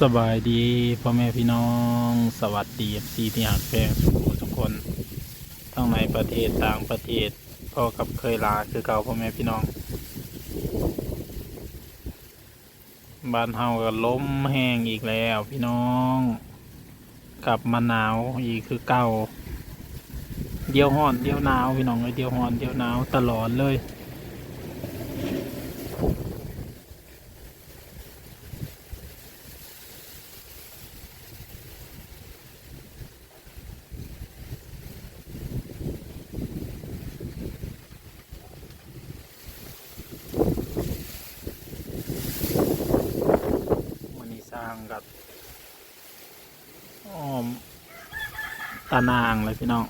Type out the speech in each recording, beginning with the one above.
สบายดีพ่อแม่พี่น้อง สวัสดีซีที่หักแพงทุกทุกคน ทั้งในประเทศต่างประเทศพ่อกับเคยลาคือเก่าพ่อแม่พี่น้อง บ้านเฮาก็ล้มแห้งอีกแล้วพี่น้องกลับมาหนาวอีกคือเก่า เดียวห้อนเดียวหนาวพี่น้องเลยเดียวห้อนเดียวหนาวตลอดเลย มันนี้สร้างกับ อ้อมตานางเลยพี่น้อง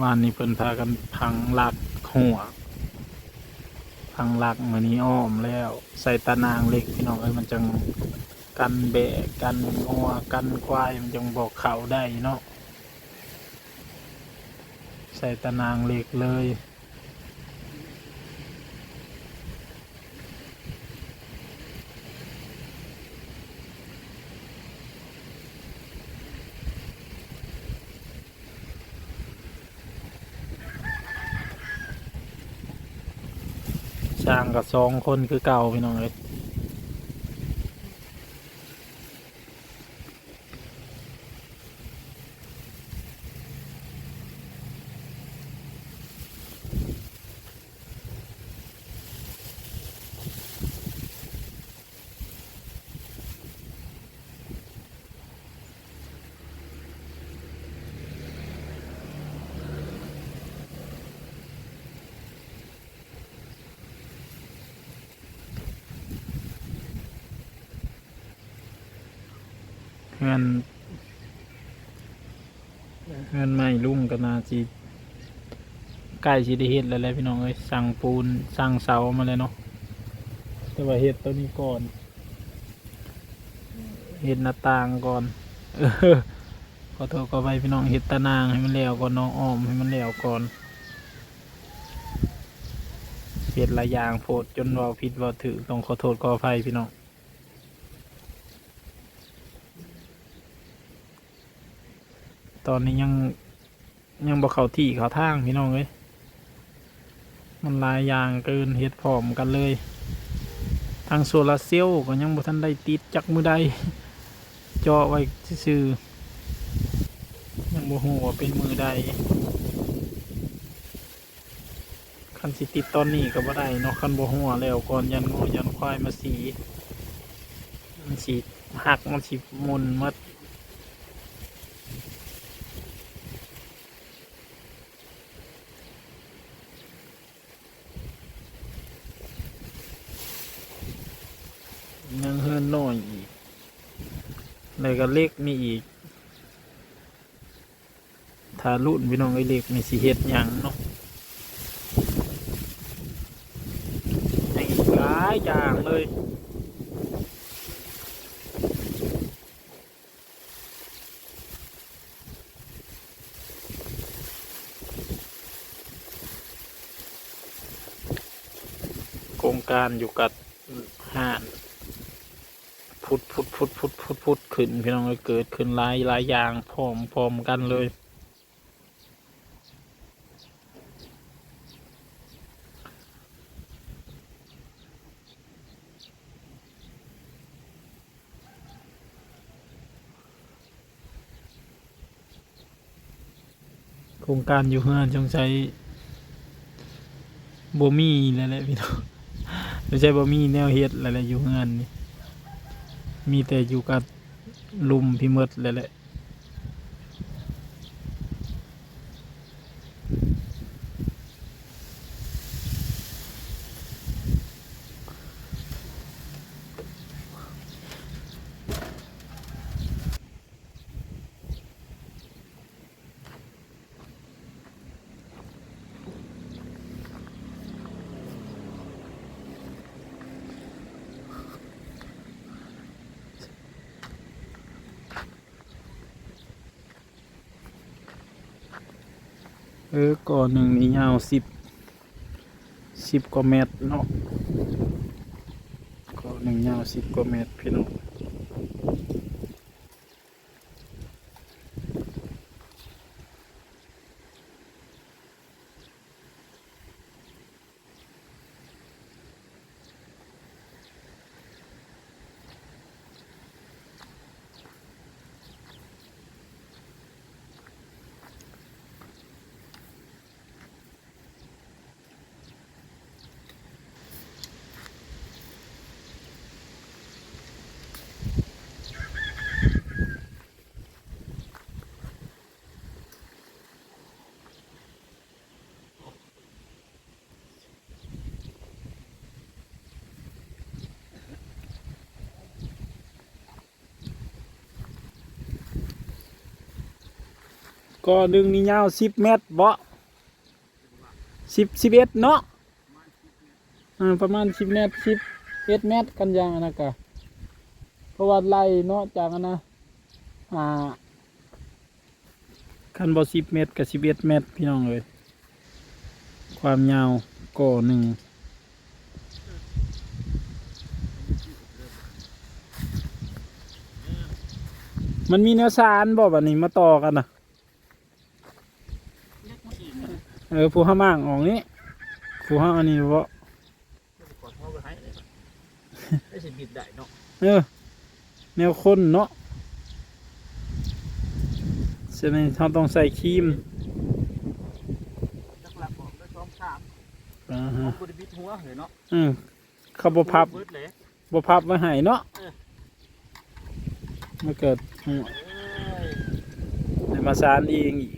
วานนี้เพิ่นพากันพังลักหัวพังลักมือนี้อ้อมแล้ว ใส่ตานางเล็กพี่น้องเอ้ยมันจังกันแบะกันงัวกันควายมันจังบอกเขาได้เนาะใส่ตะนางเหล็กเลย กับสองคนคือเก่าพี่น้องเลย เงินเงินไม่ลุ่มกันนาจีใกล้สิได้เฮ็ดแล้วแหละพี่น้องเอ้ยสั่งปูนสั่งเสามาเลยเนาะแต่ว่าเฮ็ดตัวนี้ก่อนเฮ็ดหน้าต่างก่อนขอโทษขอไปพี่น้องเฮ็ดตะนางให้มันแล้วก่อนน้องอ้อมให้มันแล้วก่อนเฮ็ดหลายอย่างโพดจนเว่าผิดเว่าถือต้องขอโทษขออภัยพี่น้อง ตอนนี้ยังยังบอกเขาที่เขาทางพี่น้องเลยมันลายยางเกินเฮ็ดพร้อมกันเลย ทางโซลาเซลล์ก็ยังบ่ทันได้ติดจักมือใดเจาะไว้ซื่อยังบ่ฮู้ว่าเป็นมือใดคันสิติดตอนนี้ก็บ่ได้เนาะคันบ่ฮู้แล้วก่อนยันงอยันควายมาสี มันสิหักมันสิมุนหมด ยังเฮิ น้อยอีกเลยก็เล็กมีอีกถ้ารุ่นพี่น้องไอ้เล็กมีสิเฮ็ดหยังเนาะยังอีกหลายอย่างเลยโครงการอยู่กับ พุดพุดพุดพุดพุดพุดขึ้น พี่น้องเลยเกิดขึ้นหลายหลายอย่างพร้อมพร้อมกันเลยโครงการอยู่เฮือนจงใช้บ่มีแล้วแหละพี่น้องไม่ใช่บ่มีแนวเฮ็ดอะไรอยู่เฮือนนี่ มีแต่อยู่กับลุมพี่มดแล้วแหละ ออก่อนหนึ่งนี่ยาวสิบสิบกว่าเมตรเนาะก่อนหนึ่งยาวสิบกว่าเมตรพี่น้อง ก่อนหนึ่งนี่ยาวสิบเมตรบาะสิบสิบเอ็ดเนาะประมาณสิบเมตรสิบเอ็ดเมตรกันยางอันนะกะ เพราะว่าไล่เนาะจากอันนะอ่าคันบอสิบเมตรกับสิบเอ็ดเมตรพี่น้องเลยความยาวก่อหนึ่งมันมีเนื้อสารบอกแบบนี้มาต่อกันนะเออผู้ห้ามางออกนี้ผู้ห้าอันนี้บ่ขอโทษไปให้เลยได้สิบิดได้เนาะเออ แนวคนเนาะฉะนั้นเราต้องใส่ครีมจักหลักบอกได้ซ้อมสามอ่าขฮะองบริบิดหัวเหรอเนาะอืมเขาบ่พับเบิดเลยบ่พับไว้ให้เนาะเออมาเกิดอืมเอ้ย ได้มาสารเองอีก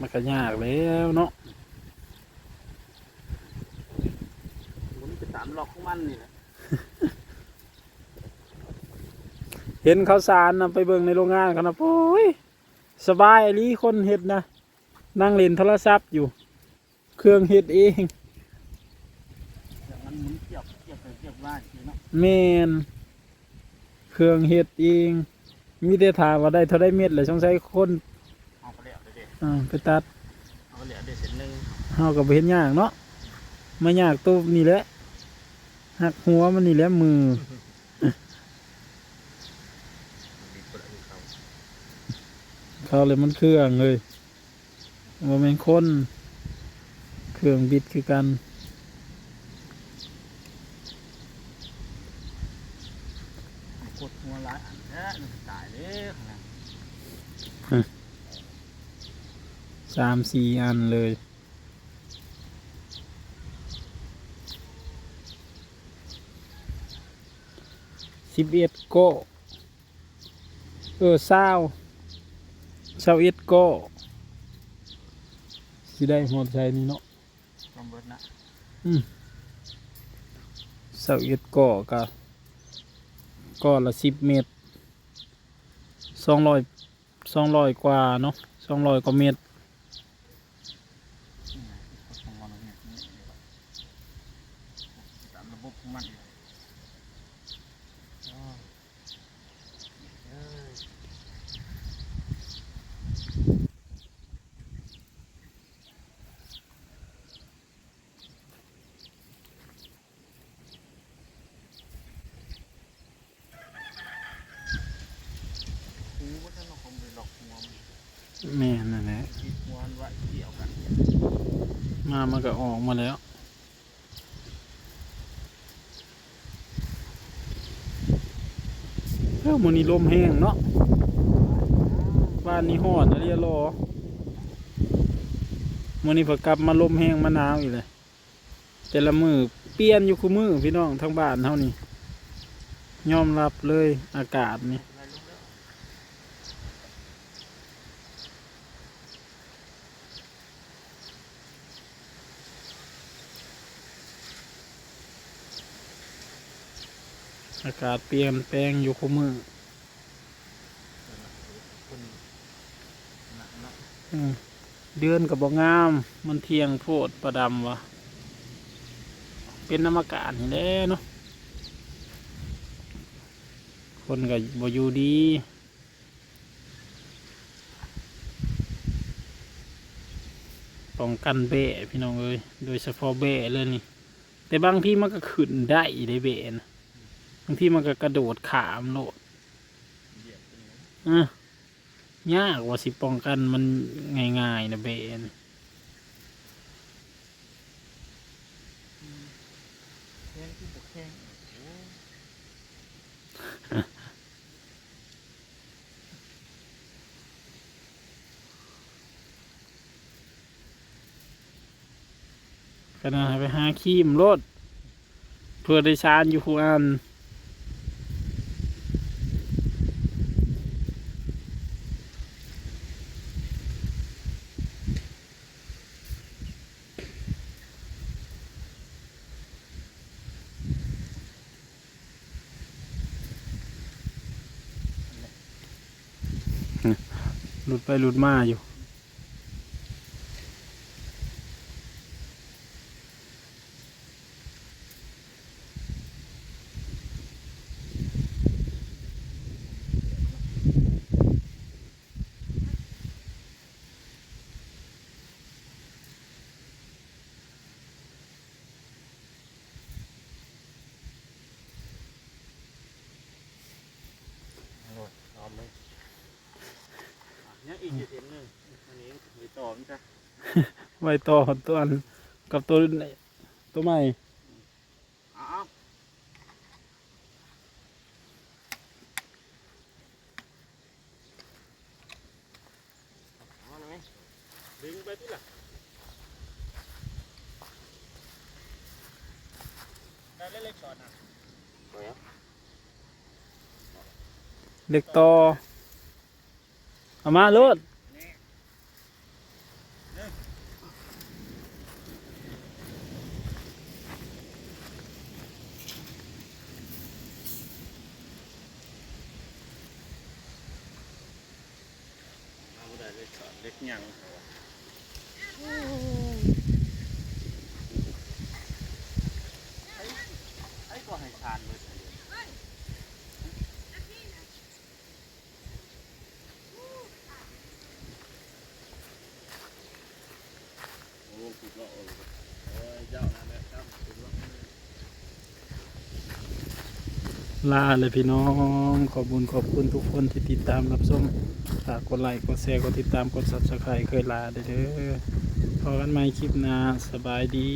มันก็ยากแล้วเนาะผมจะตามหลอกของมันนี่แหละเห็นเขาสารนะไปเบิ่งในโรงงานกันนะโอ้ยสบายอหลีคนเฮ็ดนะนั่งเล่นโทรศัพท์อยู่ เครื่องเฮ็ดเองอย่างนั้นหมุนเกี่ยวเกี่ยวไปเกี่ยวว่าสิเนาะแมนเครื่องเฮ็ดเองมีแต่ถามว่าได้เท่าได้เม็ดเลยสงสัยคน อ่าไปตัดเอาไปแล้วเด้เส้นหนึ่งเฮากับเห็นยากเนาะมายากตัวนี่แหละหักหัวมันนี่แหละมือบิดไปแล้วเขาเขาเลยมันเครื่องเลยว่าเป็นคนเครื่องบิดคือกันกดหัวหลายอันแท้มันตายเลยขนาด สามสี่อันเลย สิบเอ็ดโกะเออเศร้าเศร้าเอ็ดโกะสิได้หมดใจนี่เนาะต้องเบิดนะเศร้าเอ็ดโกะก็ก็ละสิบเมตรสองร้อยสองร้อยกว่าเนาะสองร้อยกว่าเมตร นี่ไงของมันเนี่ยนี่ตามระบบของมันเลยอ้าวเอ้ย หูว่าท่านเราคงไปหลอกหัวมัน แม่นั่นแหละ คิดหัวมันไว้เกี่ยวกัน มามันก็ออกมาแล้วเอ้ามันนี้ลมแห้งเนาะ บ้านนี้หอดนะเรียรอมันนี้พอกลับมาลมแห้งมะนาวอีกเลย แต่ละมือเปลี่ยนอยู่คู่มือพี่น้องทั้งบ้านเท่านี้ ยอมรับเลยอากาศนี่ อากาศเปลี่ยนแปลงอยู่คู่มือเนาะอืมเดือนกับบงาม มันเทียงโพดประดำวะเป็นน้ำอากาศนี่แหละเนาะคนก็บ่อยู่ดีป้องกันเบะพี่น้องเอ้ยโดยเฉพาะเบะเลยนี่ แต่บางที่มันก็ขึ้นได้ได้เบะนะ บางที่มันก็กระโดดขามโลดเหยียบไปเลยอะยากว่าสิป้องกันมันง่ายๆนะเบนะแข้งที่บกแข้งโอ้ก็น่าไปหาครีมโลดเพื่อได้ชานอยู่คูอัน หลุดไปหลุดมาอยู่ อะเนี่ยอีกเห็นหนึ่งอันนี้มีต่อมั้ยจ๊ะไว้ต่อตัวอันกับตัวตัวใหม่เอาเอาเอาหน่อยไหมดึงไปที่ละได้เล็กๆก่อนนะโอ้ยเด็กต่อ เอามาโลดนี่เอาบ่ได้เล็กก่อนเล็กยังเอาวะไอ้ไอ้ก็ให้ทานเลยโอ้ขุดเลาะเอาเลยเอ้ยเจ้านั่นแห ลาเลาะลาเลยพี่น้อง ขอบคุญขอบคุณทุกคนที่ติดตามรับชมฝากกดไลค์กดแชร์กดติดตามกด subscribe เคยลาเด้เด้อพอกันใหม่คลิปหน้าสบายดี